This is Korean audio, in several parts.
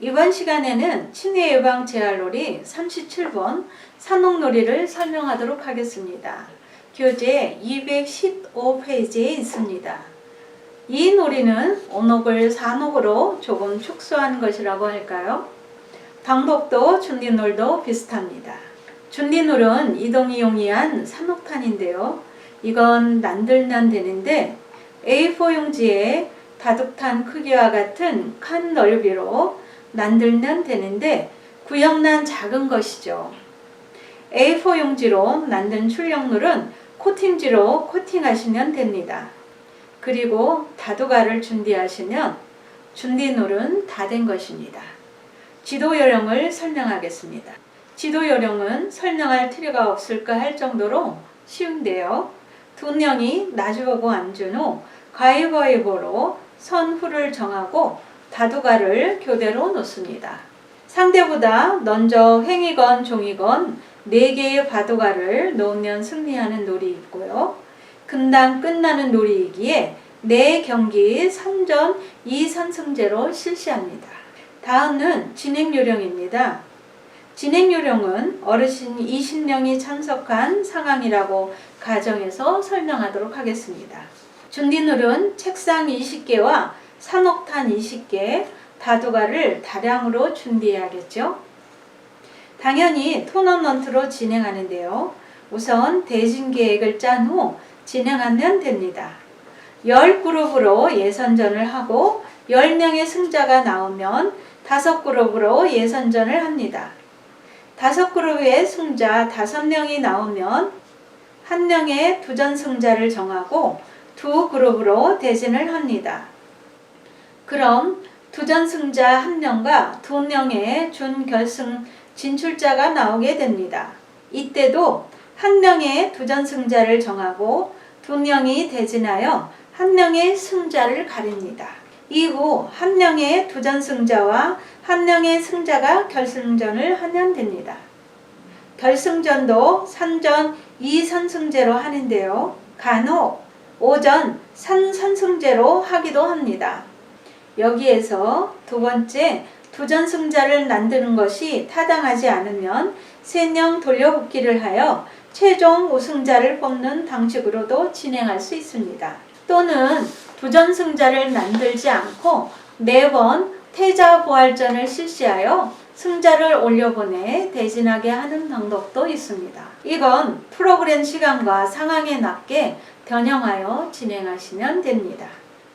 이번 시간에는 치매 예방 재활놀이 37번 산옥놀이를 설명하도록 하겠습니다. 교재 215페이지에 있습니다. 이 놀이는 온옥을 산옥으로 조금 축소한 것이라고 할까요? 방법도 준리놀도 비슷합니다. 준리놀은 이동이 용이한 산옥탄인데요. 이건 난들면 되는데 A4 용지에 다둑탄 크기와 같은 칸 넓이로 만들면 되는데 구형난 작은 것이죠. A4 용지로 만든 출력물은 코팅지로 코팅하시면 됩니다. 그리고 다두가를 준비하시면 준비놀은 다 된 것입니다. 지도 요령을 설명하겠습니다. 지도 요령은 설명할 필요가 없을까 할 정도로 쉬운데요. 두 명이 나주하고 앉은 후 가위바위보로 선후를 정하고 다두가를 교대로 놓습니다. 상대보다 먼저 횡이건 종이건 4개의 바두가를 놓으면 승리하는 놀이 있고요. 금방 끝나는 놀이이기에 4경기 3전 2선승제로 실시합니다. 다음은 진행 요령입니다. 진행 요령은 어르신 20명이 참석한 상황이라고 가정해서 설명하도록 하겠습니다. 준비놀은 책상 20개와 산옥탄 20개, 다두가를 다량으로 준비해야겠죠. 당연히 토너먼트로 진행하는데요. 우선 대진 계획을 짠 후 진행하면 됩니다. 10그룹으로 예선전을 하고 10명의 승자가 나오면 5그룹으로 예선전을 합니다. 5그룹의 승자 5명이 나오면 1명의 두전 승자를 정하고 두 그룹으로 대진을 합니다. 그럼 두전 승자 1명과 2명의 준결승 진출자가 나오게 됩니다. 이때도 한 명의 두전 승자를 정하고 두 명이 대진하여 한 명의 승자를 가립니다. 이후 한 명의 두전 승자와 한 명의 승자가 결승전을 하면 됩니다. 결승전도 3전 2선승제로 하는데요. 간혹 5전 3선승제로 하기도 합니다. 여기에서 두 번째 두전 승자를 만드는 것이 타당하지 않으면 세명 돌려붙기를 하여 최종 우승자를 뽑는 방식으로도 진행할 수 있습니다. 또는 두전 승자를 만들지 않고 매번 태자 부활전을 실시하여 승자를 올려보내 대진하게 하는 방법도 있습니다. 이건 프로그램 시간과 상황에 맞게 변형하여 진행하시면 됩니다.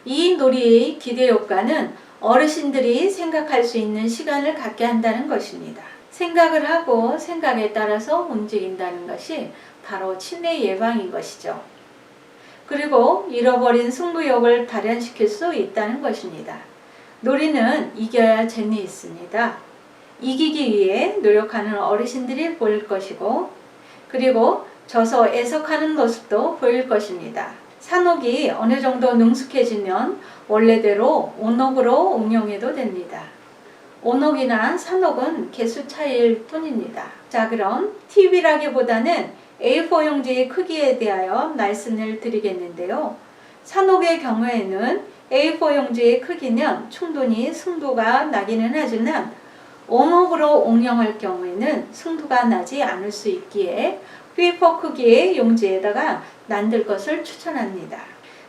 이 놀이의 기대 효과는 어르신들이 생각할 수 있는 시간을 갖게 한다는 것입니다. 생각을 하고 생각에 따라서 움직인다는 것이 바로 치매 예방인 것이죠. 그리고 잃어버린 승부욕을 발현시킬 수 있다는 것입니다. 놀이는 이겨야 재미있습니다. 이기기 위해 노력하는 어르신들이 보일 것이고, 그리고 져서 애석하는 모습도 보일 것입니다. 산옥이 어느 정도 능숙해지면 원래대로 온옥으로 응용해도 됩니다. 온옥이나 산옥은 개수 차이일 뿐입니다. 자, 그럼 TV라기보다는 A4 용지의 크기에 대하여 말씀을 드리겠는데요. 산옥의 경우에는 A4 용지의 크기는 충분히 승부가 나기는 하지만 온옥으로 응용할 경우에는 승부가 나지 않을 수 있기에 휘퍼 크기의 용지에다가 만들 것을 추천합니다.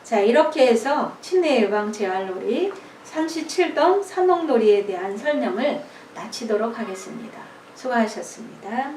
자, 이렇게 해서 치매 예방 재활놀이 37동 산옥놀이에 대한 설명을 마치도록 하겠습니다. 수고하셨습니다.